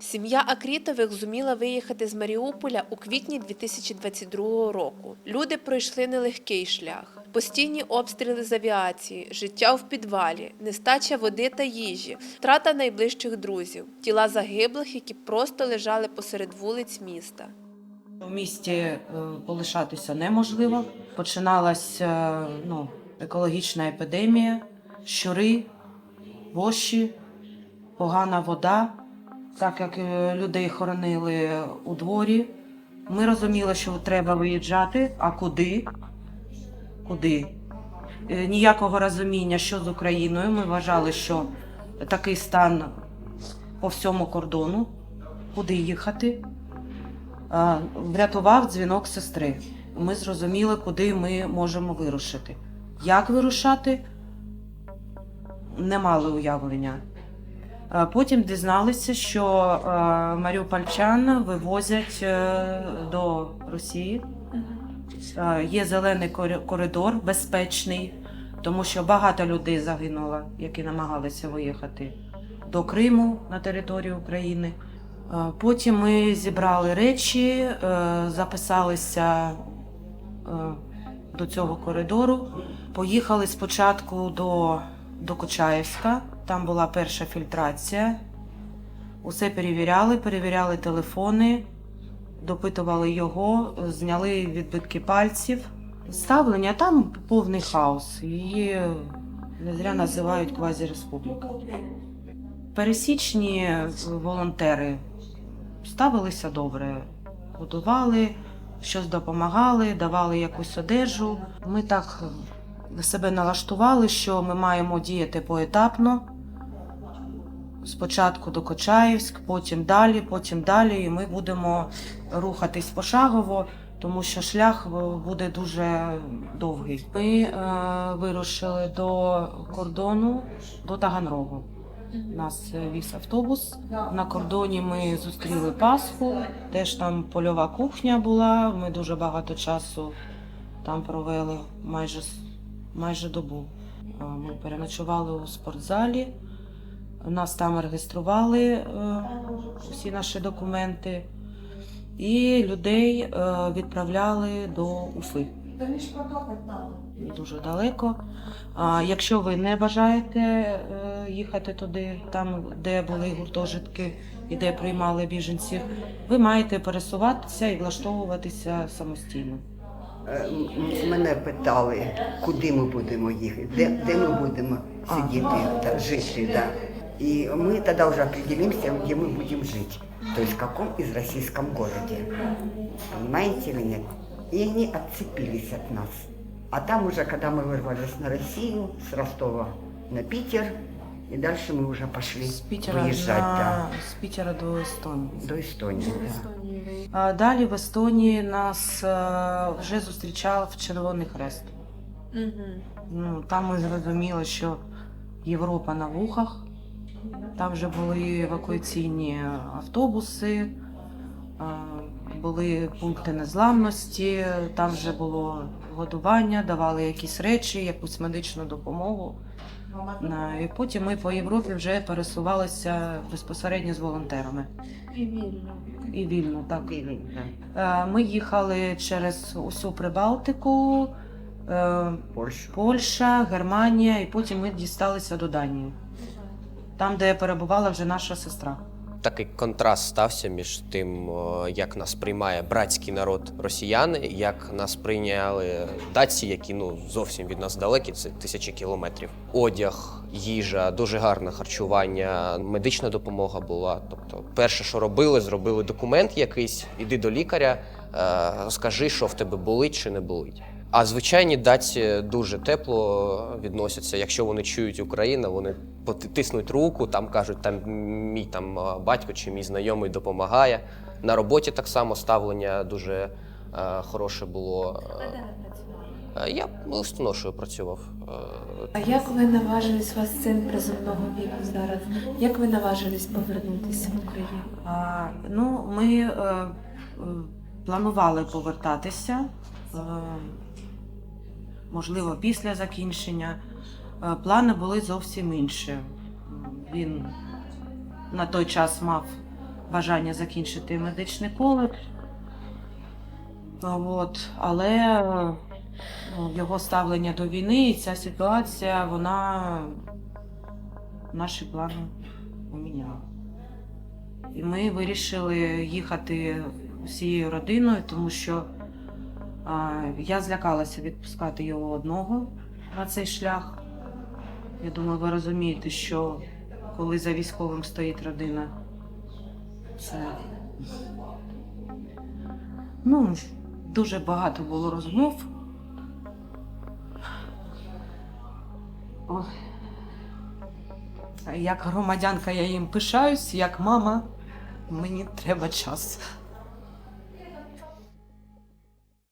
Сім'я Акрітових зуміла виїхати з Маріуполя у квітні 2022 року. Люди пройшли нелегкий шлях. Постійні обстріли з авіації, життя в підвалі, нестача води та їжі, втрата найближчих друзів, тіла загиблих, які просто лежали посеред вулиць міста. У місті е, полишатися неможливо. Починалася е, ну, екологічна епідемія, щури, воші, погана вода. Так як е, людей хоронили у дворі, ми розуміли, що треба виїжджати. А куди? Куди? Е, Ніякого розуміння, що з Україною. Ми вважали, що такий стан по всьому кордону. Куди їхати? Врятував дзвінок сестри. Ми зрозуміли, куди ми можемо вирушити. Як вирушати? Не мали уявлення. А Потім дізналися, що е, маріупольчан вивозять е, до Росії. Е, Є зелений коридор, безпечний, тому що багато людей загинуло, які намагалися виїхати до Криму на територію України. Е, Потім ми зібрали речі, е, записалися е, до цього коридору. Поїхали спочатку до, до Кочаївська, там була перша фільтрація. Усе перевіряли, перевіряли телефони, допитували його, зняли відбитки пальців. Ставлення там повний хаос. Її не зря називають квазіреспубліка. Пересічні волонтери ставилися добре, годували, щось допомагали, давали якусь одежу. Ми так себе налаштували, що ми маємо діяти поетапно. Спочатку до Кочаївськ, потім далі, потім далі, і ми будемо рухатись пошагово, тому що шлях буде дуже довгий. Ми е, вирушили до кордону, до Таганрогу. Нас е, віз автобус. На кордоні ми зустріли Пасху, теж там польова кухня була. Ми дуже багато часу там провели, майже, майже добу. Е, Ми переночували у спортзалі. Нас там реєстрували е, усі наші документи, і людей е, відправляли до Уфи. Дуже далеко. А якщо ви не бажаєте е, їхати туди, там де були гуртожитки і де приймали біженців, ви маєте пересуватися і влаштовуватися самостійно. Е, Мене питали, куди ми будемо їхати, де, де ми будемо сидіти, та, жити. Да. І ми тоді вже определимося, де ми будемо жити. То есть в каком из российском городе. Понимаете или нет? И они отцепились от нас. А там уже, когда мы вырвались на Россию, с Ростова на Питер, и дальше мы уже пошли З Пітера, выезжать на, да, з Пітера до Естонії. до Эстонии. Да. А далі в Естонії нас е, вже зустрічав Червоний Хрест. Ну, там ми зрозуміли, що Європа на вухах. Там вже були евакуаційні автобуси, були пункти незламності, там вже було годування, давали якісь речі, якусь медичну допомогу. І потім ми по Європі вже пересувалися безпосередньо з волонтерами. І вільно, так. Да. Е, Ми їхали через усю Прибалтику, е, Польшу. Польща, Германія, і потім ми дісталися до Данії, там, де перебувала вже наша сестра. Такий контраст стався між тим, як нас приймає братський народ росіяни, як нас прийняли датці, які ну зовсім від нас далекі, це тисячі кілометрів. Одяг, їжа, дуже гарне харчування, медична допомога була. Тобто, перше, що робили, зробили документ якийсь, іди до лікаря, е, скажи, що в тебе болить чи не болить. А звичайні датці дуже тепло відносяться. Якщо вони чують Україну, вони потиснуть руку, там кажуть, там мій там батько чи мій знайомий допомагає. На роботі так само ставлення дуже е, хороше було. Е, Я листоношою працював. Е, А як ви наважились у вас син призовного віку зараз? Як ви наважились повернутися в Україну? А, ну, ми е, е, планували повертатися, е, можливо, після закінчення. Е, плани були зовсім інші. Він на той час мав бажання закінчити медичний коледж. От, але ну, його ставлення до війни і ця ситуація, вона наші плани поміняла. І ми вирішили їхати всією родиною, тому що я злякалася відпускати його одного на цей шлях. Я думаю, ви розумієте, що коли за військовим стоїть родина, це ну, дуже багато було розмов. Ой. Як громадянка я їм пишаюсь, як мама, мені треба час.